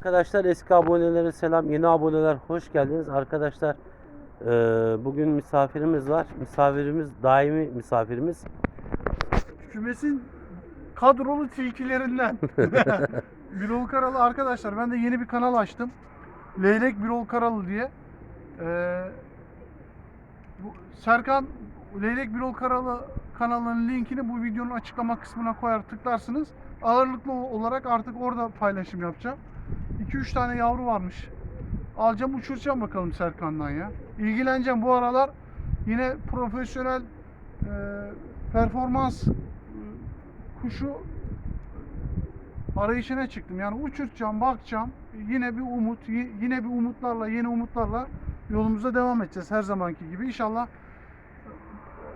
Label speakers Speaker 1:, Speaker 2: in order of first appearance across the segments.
Speaker 1: Arkadaşlar eski abonelere selam, yeni aboneler hoş geldiniz. Arkadaşlar eee, bugün misafirimiz var. Misafirimiz daimi misafirimiz.
Speaker 2: Kümesin kadrolu tilkilerinden. Birol Karalı arkadaşlar ben de yeni bir kanal açtım. Leylek Birol Karalı diye. Ee, bu Serkan Leylek Birol Karalı kanalının linkini bu videonun açıklama kısmına koyar tıklarsınız. Ağırlıklı olarak artık orada paylaşım yapacağım. 2-3 tane yavru varmış. Alacağım uçuracağım bakalım Serkan'dan ya. İlgileneceğim bu aralar yine profesyonel e, performans e, kuşu arayışına çıktım. Yani uçuracağım, bakacağım. Yine bir umut, yine bir umutlarla, yeni umutlarla yolumuza devam edeceğiz her zamanki gibi. İnşallah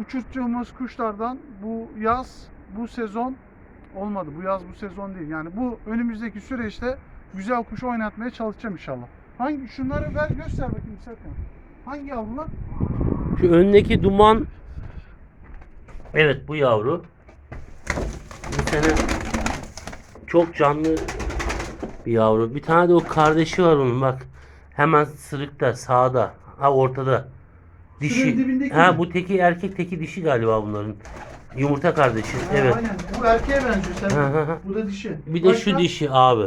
Speaker 2: uçurtacağımız kuşlardan bu yaz, bu sezon olmadı. Bu yaz, bu sezon değil. Yani bu önümüzdeki süreçte güzel kuş oynatmaya çalışacağım inşallah. Hangi şunları ver göster bakayım Serkan. Hangi yavrular?
Speaker 1: Şu öndeki duman Evet bu yavru. Bu sene çok canlı bir yavru. Bir tane de o kardeşi var onun bak. Hemen sırıkta sağda. Ha ortada. Dişi. Ha bu teki erkek teki dişi galiba bunların. Yumurta kardeşi.
Speaker 2: Ha,
Speaker 1: Evet.
Speaker 2: Aynen. Bu erkeğe benziyor
Speaker 1: Hı hı
Speaker 2: Serkan.
Speaker 1: hı.
Speaker 2: Bu da dişi.
Speaker 1: Bir de şu
Speaker 2: Başka?
Speaker 1: dişi abi.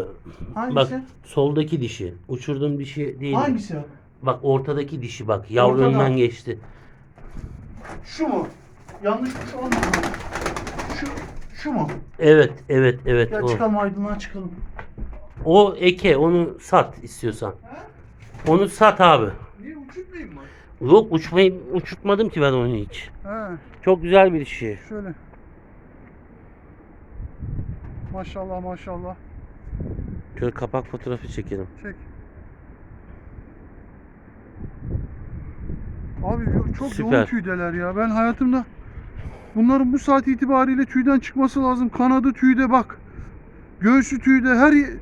Speaker 2: Hangisi?
Speaker 1: Bak soldaki dişi. Uçurduğum dişi değil.
Speaker 2: Hangisi o?
Speaker 1: Bak ortadaki dişi bak. Yavru
Speaker 2: Ortada.
Speaker 1: geçti.
Speaker 2: Şu mu? Yanlış kuş olmadı mı? Şu, şu mu?
Speaker 1: Evet, evet, evet.
Speaker 2: Gel
Speaker 1: o.
Speaker 2: çıkalım aydınlığa çıkalım.
Speaker 1: O eke, onu sat istiyorsan.
Speaker 2: He?
Speaker 1: Onu sat abi.
Speaker 2: Niye uçurtmayayım mı?
Speaker 1: Yok uçmayı uçurtmadım ki ben onu hiç.
Speaker 2: He,
Speaker 1: Çok güzel bir dişi.
Speaker 2: şöyle. Maşallah maşallah.
Speaker 1: Şöyle kapak fotoğrafı çekelim.
Speaker 2: Çek. Abi çok
Speaker 1: Süper.
Speaker 2: yoğun tüydeler ya. Ben hayatımda bunların bu saat itibariyle tüyden çıkması lazım. Kanadı tüyde bak. Göğsü tüyde her ye-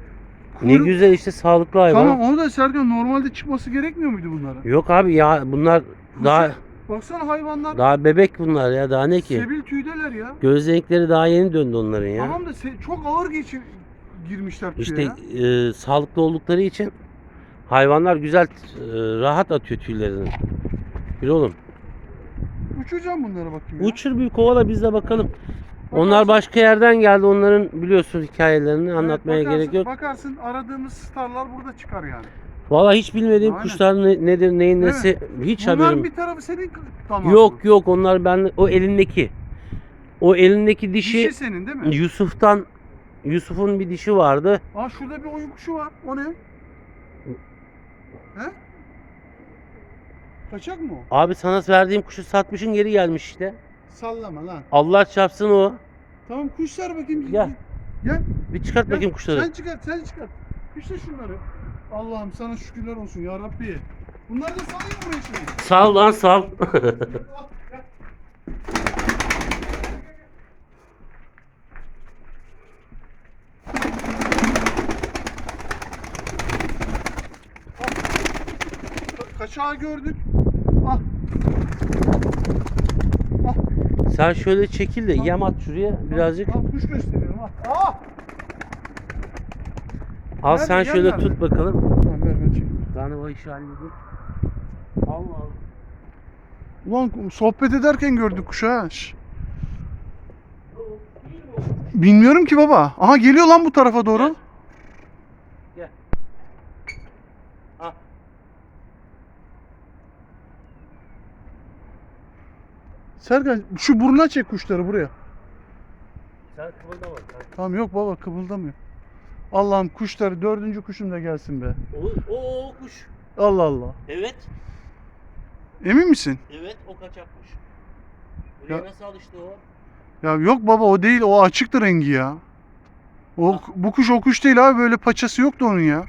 Speaker 1: Ne
Speaker 2: Kuyruk-
Speaker 1: güzel işte sağlıklı hayvan.
Speaker 2: Tamam onu da Serkan normalde çıkması gerekmiyor muydu bunların?
Speaker 1: Yok abi ya bunlar daha
Speaker 2: Baksana hayvanlar
Speaker 1: daha bebek bunlar ya daha ne ki?
Speaker 2: sebil tüydeler ya.
Speaker 1: Göz renkleri daha yeni döndü onların ya.
Speaker 2: Tamam da se- çok ağır geçir girmişler tüye
Speaker 1: İşte
Speaker 2: ya.
Speaker 1: e, sağlıklı oldukları için hayvanlar güzel e, rahat atıyor tüylerini. Bir oğlum.
Speaker 2: Uçuracağım bunlara bakayım ya.
Speaker 1: Uçur bir kovala biz de bakalım. Onlar başka yerden geldi. Onların biliyorsun hikayelerini
Speaker 2: Evet,
Speaker 1: anlatmaya
Speaker 2: bakarsın-
Speaker 1: gerek yok.
Speaker 2: Bakarsın aradığımız starlar burada çıkar yani.
Speaker 1: Vallahi hiç bilmediğim
Speaker 2: Aynen.
Speaker 1: kuşlar ne- nedir, neyin nesi hiç
Speaker 2: Bunların
Speaker 1: haberim.
Speaker 2: bir tarafı senin tamam.
Speaker 1: Yok yok onlar ben o elindeki. O elindeki dişi,
Speaker 2: Dişi senin değil mi?
Speaker 1: Yusuf'tan Yusuf'un bir dişi vardı.
Speaker 2: Aa şurada bir oyun kuşu var. O ne? He? Kaçak mı o?
Speaker 1: Abi sana verdiğim kuşu satmışın geri gelmiş işte.
Speaker 2: Sallama lan.
Speaker 1: Allah çarpsın o.
Speaker 2: Tamam kuşlar bakayım.
Speaker 1: Gel.
Speaker 2: Gel.
Speaker 1: Bir çıkart
Speaker 2: gel.
Speaker 1: bakayım kuşları.
Speaker 2: Sen çıkart, sen çıkart. İşte şunları. Allah'ım sana şükürler olsun ya Rabbi. Bunları da salayım buraya şimdi.
Speaker 1: Sal lan sal.
Speaker 2: Al, gel. Ka- Kaçağı gördük. Al. Al.
Speaker 1: Sen şöyle çekil de yem at şuraya birazcık.
Speaker 2: Al kuş gösteriyorum al. Aa!
Speaker 1: Al
Speaker 2: Nerede,
Speaker 1: sen
Speaker 2: yem
Speaker 1: şöyle
Speaker 2: nerede?
Speaker 1: tut bakalım.
Speaker 2: Tamam ver ben çekeyim.
Speaker 1: Ben de o işi halledeyim. Allah Allah.
Speaker 2: Ulan sohbet ederken gördük kuşu ha. Şş. Bilmiyorum ki baba. Aha geliyor lan bu tarafa doğru.
Speaker 1: Gel. Al.
Speaker 2: Serkan şu burnuna çek kuşları buraya.
Speaker 1: Sen kıvıldama. Sen.
Speaker 2: Tamam yok baba kıpıldamıyor. Allah'ım kuşları dördüncü kuşum da gelsin be.
Speaker 1: O, o, o kuş.
Speaker 2: Allah Allah.
Speaker 1: Evet.
Speaker 2: Emin misin?
Speaker 1: Evet o kaçak kuş. Buraya
Speaker 2: Ya-
Speaker 1: nasıl alıştı o?
Speaker 2: Ya yok baba o değil o açıktı rengi ya. O, bu kuş o kuş değil abi böyle paçası yoktu onun ya.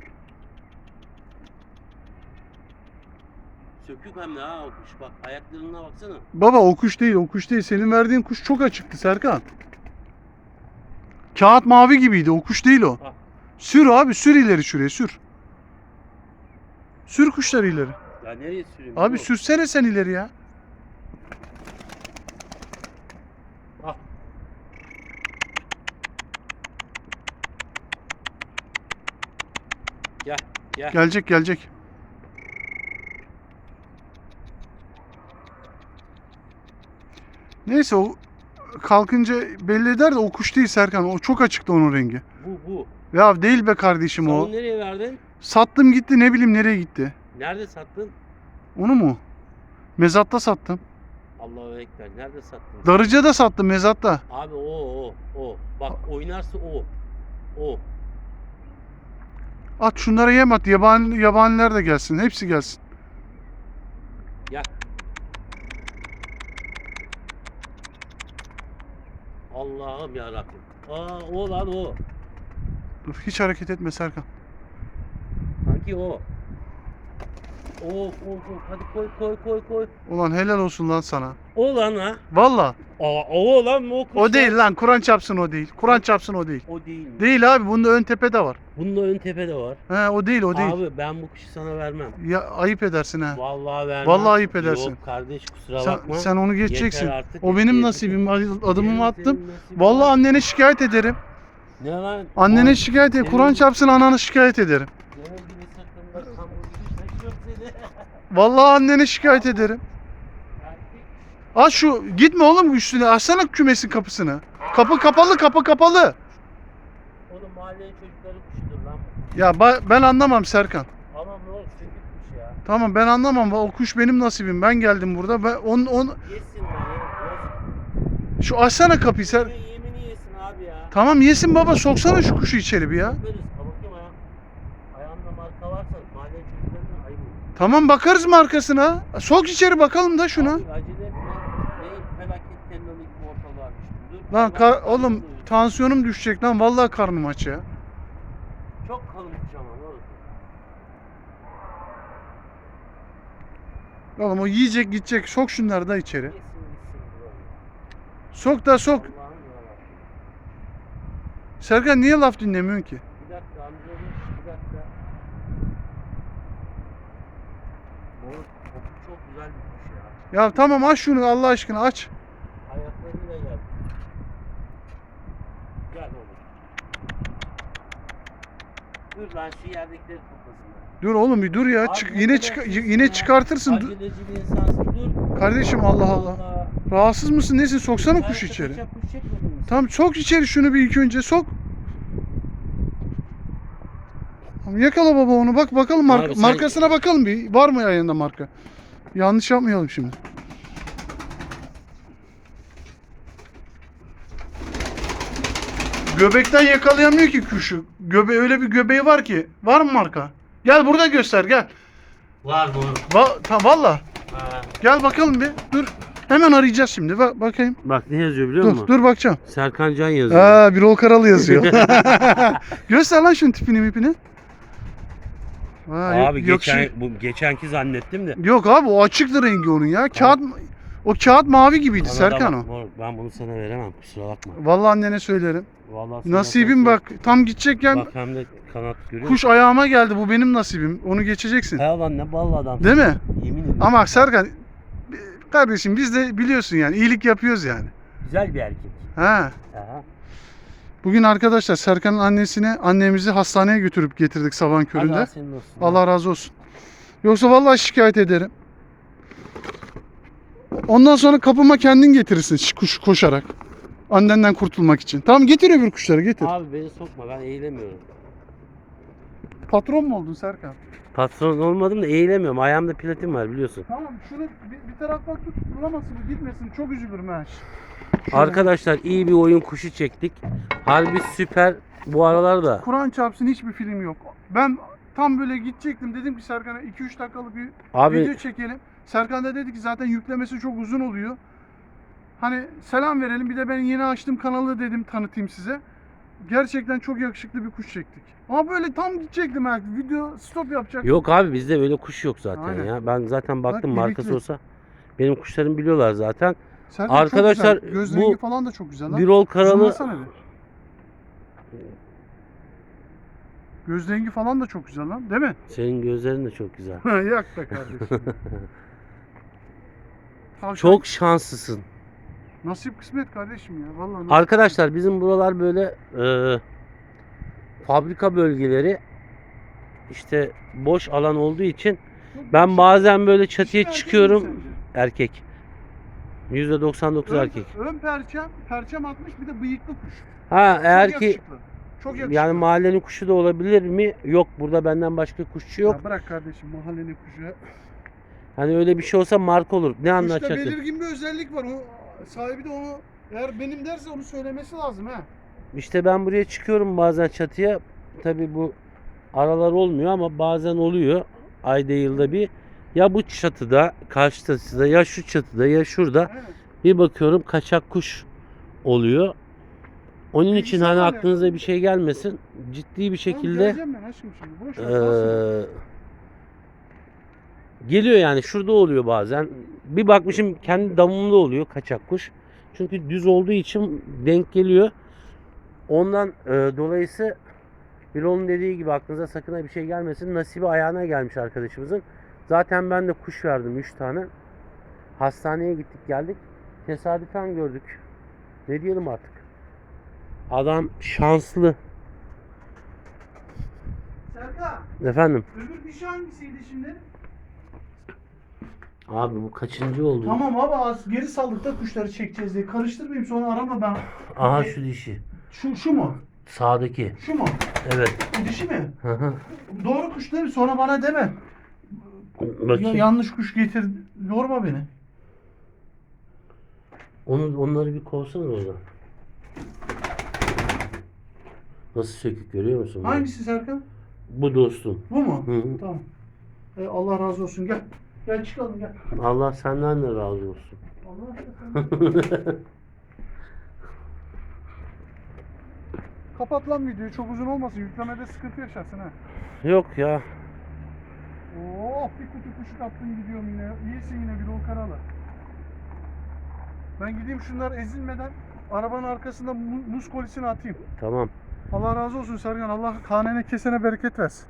Speaker 1: Sökük hem de ha o kuş bak. Ayaklarına baksana.
Speaker 2: Baba o kuş değil o kuş değil. Senin verdiğin kuş çok açıktı Serkan. Kağıt mavi gibiydi o kuş değil o.
Speaker 1: Ah.
Speaker 2: Sür abi sür ileri şuraya sür. Sür kuşları ileri.
Speaker 1: Ya nereye süreyim?
Speaker 2: Abi
Speaker 1: oğlum?
Speaker 2: sürsene sen ileri ya.
Speaker 1: Gel. Gel.
Speaker 2: Gelecek gelecek. Neyse o kalkınca belli eder de o kuş değil Serkan. O çok açıktı onun rengi.
Speaker 1: Bu bu.
Speaker 2: Ya değil be kardeşim
Speaker 1: Sen
Speaker 2: o.
Speaker 1: onu nereye verdin?
Speaker 2: Sattım gitti ne bileyim nereye gitti.
Speaker 1: Nerede sattın?
Speaker 2: Onu mu? Mezatta sattım.
Speaker 1: Allahu ekber. Nerede sattın?
Speaker 2: Darıca'da sattım mezatta.
Speaker 1: Abi o o o. Bak oynarsa o. O.
Speaker 2: At şunlara yem at. Yabani, yabaniler de gelsin. Hepsi gelsin.
Speaker 1: Gel. Allah'ım ya Rabbim. Aa o lan o.
Speaker 2: Dur hiç hareket etme Serkan.
Speaker 1: Sanki o. Of of of. Hadi koy koy koy koy.
Speaker 2: Ulan helal olsun lan sana.
Speaker 1: O lan ha.
Speaker 2: Valla.
Speaker 1: Aa o lan o kuş.
Speaker 2: O değil lan. Kur'an çapsın o değil. Kur'an çapsın o değil.
Speaker 1: O değil. mi?
Speaker 2: Değil abi. Bunda ön tepe de var.
Speaker 1: Bunda ön tepede var.
Speaker 2: He o değil o değil.
Speaker 1: Abi ben bu kuşu sana vermem.
Speaker 2: Ya ayıp edersin ha.
Speaker 1: Vallahi vermem.
Speaker 2: Vallahi ayıp edersin.
Speaker 1: Yok kardeş kusura
Speaker 2: Sen,
Speaker 1: bakma.
Speaker 2: sen onu geçeceksin.
Speaker 1: Yeter artık,
Speaker 2: O benim
Speaker 1: yeter.
Speaker 2: nasibim. Adımımı attım. Vallahi annene şikayet ederim.
Speaker 1: Ne lan?
Speaker 2: Annene
Speaker 1: Lan,
Speaker 2: şikayet
Speaker 1: senin-
Speaker 2: Kur'an çapsın ananı şikayet ederim.
Speaker 1: Senin gibi sırtında kambur gibi taşıyor seni.
Speaker 2: Vallahi annene şikayet ederim. Aç şu gitme oğlum üstüne açsana kümesin kapısını. Kapı kapalı kapı kapalı.
Speaker 1: Oğlum mahallenin çocukları kuşudur lan.
Speaker 2: Ya ba- ben anlamam Serkan.
Speaker 1: Tamam ne olur çünkü kuş ya.
Speaker 2: Tamam ben anlamam. O kuş benim nasibim. Ben geldim burada. Ben on, on
Speaker 1: Yesin lan
Speaker 2: şu açsana kapıyı Ser.
Speaker 1: Yemini, yemini yesin abi ya.
Speaker 2: Tamam yesin baba soksana şu kuşu içeri bir ya.
Speaker 1: Bakarız. Ha bakayım ayağım. Ayağımda marka varsa mahallenin çocuklarına ayıp olur.
Speaker 2: Tamam bakarız mı arkasına? Sok içeri bakalım da şuna.
Speaker 1: Abi acele etme. Ne felaket tenlonik bir ortalığa düştü. Dur.
Speaker 2: Lan kar- oğlum tansiyonum düşecek lan. Vallahi karnım aç ya.
Speaker 1: Çok kalın ama ne olur.
Speaker 2: Oğlum o yiyecek gidecek. Sok şunları da içeri.
Speaker 1: Gitsin.
Speaker 2: Sok da sok.
Speaker 1: Allah'ım yarabbim.
Speaker 2: Serkan niye laf dinlemiyorsun ki?
Speaker 1: Bir dakika amcaoğlu bir dakika. Moruk o kuş ya.
Speaker 2: Ya tamam aç şunu Allah aşkına aç.
Speaker 1: Ayaklarıyla gel. Gel oğlum. Dur lan şu yerdekileri toplasınlar.
Speaker 2: Dur oğlum bir dur ya.
Speaker 1: Abi
Speaker 2: Çık,
Speaker 1: ne
Speaker 2: yine
Speaker 1: kadar
Speaker 2: çık yine
Speaker 1: ya.
Speaker 2: çıkartırsın. Dur.
Speaker 1: Aceleci bir insansın dur.
Speaker 2: Kardeşim Allah Allah. Rahatsız mısın nesin? Soksana
Speaker 1: Sen
Speaker 2: kuş
Speaker 1: kaçak
Speaker 2: içeri.
Speaker 1: kuş çekmedin mi sen?
Speaker 2: Tamam sok içeri şunu bir ilk önce sok. Tamam, yakala baba onu bak bakalım marka,
Speaker 1: Abi sen-
Speaker 2: markasına bakalım bir var mı ayağında marka? Yanlış yapmayalım şimdi. Göbekten yakalayamıyor ki kuşu. Göbe öyle bir göbeği var ki. Var mı marka? Gel burada göster gel.
Speaker 1: Var mı?
Speaker 2: Va ta valla. Gel bakalım bir. Dur. Hemen arayacağız şimdi. Bak bakayım.
Speaker 1: Bak ne yazıyor biliyor
Speaker 2: Dur
Speaker 1: musun?
Speaker 2: dur bakacağım.
Speaker 1: Serkan Can yazıyor.
Speaker 2: Aa Birol Karalı yazıyor. Göster lan şunun tipini mipini. Ha,
Speaker 1: Abi
Speaker 2: yok
Speaker 1: geçen,
Speaker 2: şey-
Speaker 1: bu geçenki zannettim de.
Speaker 2: Yok abi o açıktı rengi onun ya. Kağıt o kağıt mavi gibiydi
Speaker 1: Bana
Speaker 2: Serkan
Speaker 1: bak,
Speaker 2: o.
Speaker 1: Ben bunu sana veremem kusura bakma.
Speaker 2: Vallahi annene söylerim.
Speaker 1: Vallahi
Speaker 2: Nasibim bak tam gidecekken
Speaker 1: Bak hem de kanat görüyor
Speaker 2: kuş ayağıma geldi. Bu benim nasibim. Onu geçeceksin.
Speaker 1: He lan ne ballı adam.
Speaker 2: Değil mi?
Speaker 1: Yemin ederim.
Speaker 2: Ama Serkan kardeşim biz de biliyorsun yani iyilik yapıyoruz yani.
Speaker 1: Güzel bir erkek.
Speaker 2: Ha.
Speaker 1: Aha.
Speaker 2: Bugün arkadaşlar Serkan'ın annesine annemizi hastaneye götürüp getirdik sabahın köründe.
Speaker 1: Allah senin olsun.
Speaker 2: Allah razı olsun. Yoksa vallahi şikayet ederim. Ondan sonra kapıma kendin getirirsin kuş koşarak. Annenden kurtulmak için. Tamam getir öbür kuşları getir.
Speaker 1: Abi beni sokma ben eğilemiyorum.
Speaker 2: Patron mu oldun Serkan?
Speaker 1: Patron olmadım da eğilemiyorum. Ayağımda platin var biliyorsun.
Speaker 2: Tamam şunu bir, bir taraftan tut duramasın gitmesin çok üzülürüm ha. Şöyle.
Speaker 1: Arkadaşlar iyi bir oyun kuşu çektik. Harbi süper. Bu aralarda
Speaker 2: Kur'an çarpsın hiçbir film yok. Ben tam böyle gidecektim dedim ki Serkan'a 2-3 dakikalık bir
Speaker 1: abi
Speaker 2: video çekelim. Serkan da dedi ki zaten yüklemesi çok uzun oluyor. Hani selam verelim bir de ben yeni açtım kanalı dedim tanıtayım size. Gerçekten çok yakışıklı bir kuş çektik. Ama böyle tam gidecektim ha. Video stop yapacak.
Speaker 1: yok abi bizde böyle kuş yok zaten
Speaker 2: Aynen.
Speaker 1: ya. Ben zaten baktım
Speaker 2: Bak,
Speaker 1: markası
Speaker 2: ilikli.
Speaker 1: olsa. Benim kuşlarım biliyorlar zaten.
Speaker 2: Serkan
Speaker 1: Arkadaşlar,
Speaker 2: çok güzel. Göz
Speaker 1: bu
Speaker 2: rengi falan da çok güzel lan.
Speaker 1: Birol Karalı
Speaker 2: bir. Göz rengi falan da çok güzel lan değil mi?
Speaker 1: senin gözlerin de çok güzel.
Speaker 2: Yak be kardeşim.
Speaker 1: Çok şanslısın.
Speaker 2: Nasip kısmet kardeşim ya. Vallahi nasip
Speaker 1: Arkadaşlar bizim buralar böyle e, fabrika bölgeleri. işte boş alan olduğu için ben bazen böyle çatıya çıkıyorum erkek. %99
Speaker 2: Ön,
Speaker 1: erkek.
Speaker 2: ön perçem, perçem atmış bir de bıyıklı kuş.
Speaker 1: Ha
Speaker 2: Çok
Speaker 1: eğer ki
Speaker 2: yakışıklı. Çok yakışıklı.
Speaker 1: yani mahallenin kuşu da olabilir mi? Yok burada benden başka kuşçu yok.
Speaker 2: Ya bırak kardeşim mahallenin kuşu.
Speaker 1: Hani öyle bir şey olsa marka olur. Ne
Speaker 2: Kuşta
Speaker 1: anlatacaktın?
Speaker 2: belirgin bir özellik var. O sahibi de onu eğer benim derse onu söylemesi lazım ha.
Speaker 1: İşte ben buraya çıkıyorum bazen çatıya. Tabi bu aralar olmuyor ama bazen oluyor. Ayda yılda bir. Ya bu çatıda, karşı çatıda ya şu çatıda ya şurada
Speaker 2: Evet.
Speaker 1: bir bakıyorum kaçak kuş oluyor. Onun için
Speaker 2: Bilgisayar
Speaker 1: hani
Speaker 2: var
Speaker 1: aklınıza
Speaker 2: ya.
Speaker 1: bir şey gelmesin. Ciddi bir şekilde
Speaker 2: geleceğim ben aşkım şimdi. Boş ver.
Speaker 1: Geliyor yani şurada oluyor bazen. Bir bakmışım kendi damımda oluyor kaçak kuş. Çünkü düz olduğu için denk geliyor. Ondan eee dolayısı Bilon'un dediği gibi aklınıza sakın bir şey gelmesin. Nasibi ayağına gelmiş arkadaşımızın. Zaten ben de kuş verdim 3 tane. Hastaneye gittik geldik. Tesadüfen gördük. Ne diyelim artık. Adam şanslı.
Speaker 2: Serkan,
Speaker 1: Efendim.
Speaker 2: öbür dişi hangisiydi şimdi?
Speaker 1: Abi bu kaçıncı oldu?
Speaker 2: Tamam abi az geri saldık da kuşları çekeceğiz diye. Karıştırmayayım sonra arama ben.
Speaker 1: Aha şu dişi.
Speaker 2: Şu, şu mu?
Speaker 1: Sağdaki.
Speaker 2: Şu mu?
Speaker 1: Evet.
Speaker 2: Bu dişi mi?
Speaker 1: Hı hı.
Speaker 2: Doğru kuş değil mi? Sonra bana deme. Ya,
Speaker 1: Bakayım.
Speaker 2: yanlış kuş getir. Yorma beni.
Speaker 1: Onu, onları bir kovsana oradan. Nasıl sökük görüyor musun?
Speaker 2: Hangisi Serkan?
Speaker 1: Bu dostum.
Speaker 2: Bu mu?
Speaker 1: Hı hı.
Speaker 2: Tamam. E, Allah razı olsun. Gel. Gel çıkalım gel.
Speaker 1: Allah senden de razı olsun.
Speaker 2: Allah aşkına. Kapat lan videoyu. Çok uzun olmasın. Yüklemede sıkıntı yaşarsın ha.
Speaker 1: Yok ya.
Speaker 2: Oh bir kutu kuş kaptın gidiyorum yine. İyisin yine bir ol karalı. Ben gideyim şunlar ezilmeden arabanın arkasında mu- muz kolisini atayım.
Speaker 1: Tamam.
Speaker 2: Allah razı olsun Sergen. Allah hanene kesene bereket versin.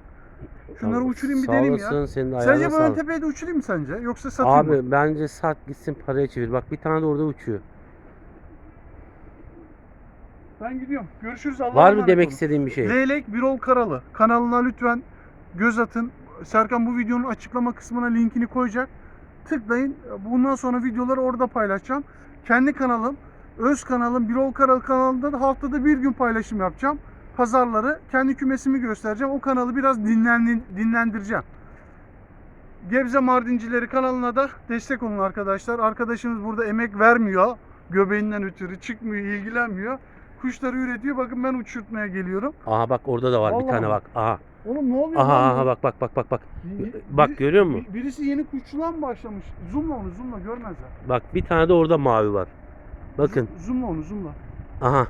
Speaker 2: Şunları
Speaker 1: Tamam.
Speaker 2: uçurayım bir
Speaker 1: Sağ olasın,
Speaker 2: ya.
Speaker 1: Senin ayağına
Speaker 2: Sence bu
Speaker 1: sağlık.
Speaker 2: de uçurayım mı sence? Yoksa satayım mı?
Speaker 1: Abi bence sat gitsin paraya çevir. Bak bir tane de orada uçuyor.
Speaker 2: Ben gidiyorum. Görüşürüz. Allah'a
Speaker 1: Var mı
Speaker 2: emanet
Speaker 1: demek
Speaker 2: olun.
Speaker 1: istediğin bir şey?
Speaker 2: Leylek Birol Karalı. Kanalına lütfen göz atın. Serkan bu videonun açıklama kısmına linkini koyacak. Tıklayın. Bundan sonra videoları orada paylaşacağım. Kendi kanalım, öz kanalım Birol Karalı kanalında da haftada bir gün paylaşım yapacağım. Pazarları kendi kümesimi göstereceğim. O kanalı biraz dinlendi- dinlendireceğim. Gebze Mardincileri kanalına da destek olun arkadaşlar. Arkadaşımız burada emek vermiyor. Göbeğinden ötürü çıkmıyor, ilgilenmiyor. Kuşları üretiyor. Bakın ben uçurtmaya geliyorum.
Speaker 1: Aha bak orada da var bir
Speaker 2: Vallahi
Speaker 1: tane
Speaker 2: mi?
Speaker 1: bak. Aha.
Speaker 2: Oğlum ne oluyor
Speaker 1: Aha aha bak bak bak bak bak.
Speaker 2: Bir-
Speaker 1: Bak görüyor musun?
Speaker 2: bir- Birisi yeni kuşçuluğa mı başlamış? Zoomla onu zoomla görmezler.
Speaker 1: Bak bir tane de orada mavi var. Bakın.
Speaker 2: Zoomla onu zoomla.
Speaker 1: Aha.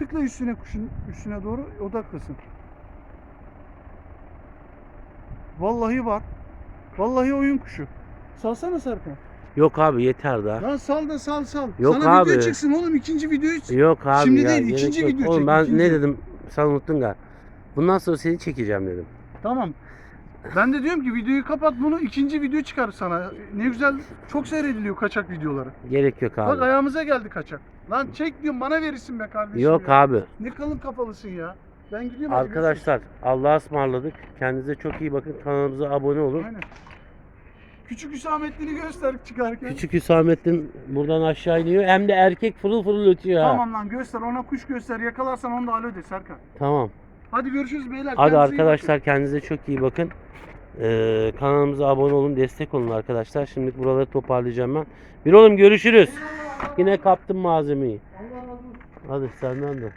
Speaker 2: Tıkla üstüne kuşun üstüne doğru odaklasın. Vallahi var. Vallahi oyun kuşu. Salsana Serkan.
Speaker 1: Yok abi yeter daha.
Speaker 2: Lan sal da sal sal.
Speaker 1: Yok
Speaker 2: Sana video
Speaker 1: abi.
Speaker 2: çıksın oğlum ikinci videoyu.
Speaker 1: Yok abi
Speaker 2: Şimdi
Speaker 1: ya.
Speaker 2: değil,
Speaker 1: gerek
Speaker 2: ikinci
Speaker 1: yok.
Speaker 2: video
Speaker 1: Oğlum
Speaker 2: çek,
Speaker 1: ben
Speaker 2: ikinci.
Speaker 1: ne dedim? Sen unuttun galiba. Bundan sonra seni çekeceğim dedim.
Speaker 2: Tamam. Ben de diyorum ki videoyu kapat bunu ikinci video çıkar sana. Ne güzel çok seyrediliyor kaçak videoları.
Speaker 1: Gerek yok
Speaker 2: Bak
Speaker 1: abi.
Speaker 2: ayağımıza geldi kaçak. Lan çek diyorum bana verirsin be kardeşim
Speaker 1: Yok
Speaker 2: ya.
Speaker 1: abi.
Speaker 2: Ne kalın kafalısın ya. Ben gidiyorum
Speaker 1: Arkadaşlar Allah'a ısmarladık. Kendinize çok iyi bakın. Kanalımıza abone olun.
Speaker 2: Aynen. Küçük Hüsamettin'i göster çıkarken.
Speaker 1: Küçük Hüsamettin buradan aşağı iniyor. Hem de erkek fırıl fırıl ötüyor ha.
Speaker 2: Tamam lan göster ona kuş göster yakalarsan onu da alo de Serkan.
Speaker 1: Tamam.
Speaker 2: Hadi görüşürüz beyler.
Speaker 1: Hadi
Speaker 2: Kendinize
Speaker 1: arkadaşlar kendinize çok iyi bakın. Ee, kanalımıza abone olun, destek olun arkadaşlar. Şimdi buraları toparlayacağım ben. Bir oğlum görüşürüz. Yine kaptım malzemeyi. Hadi senden de.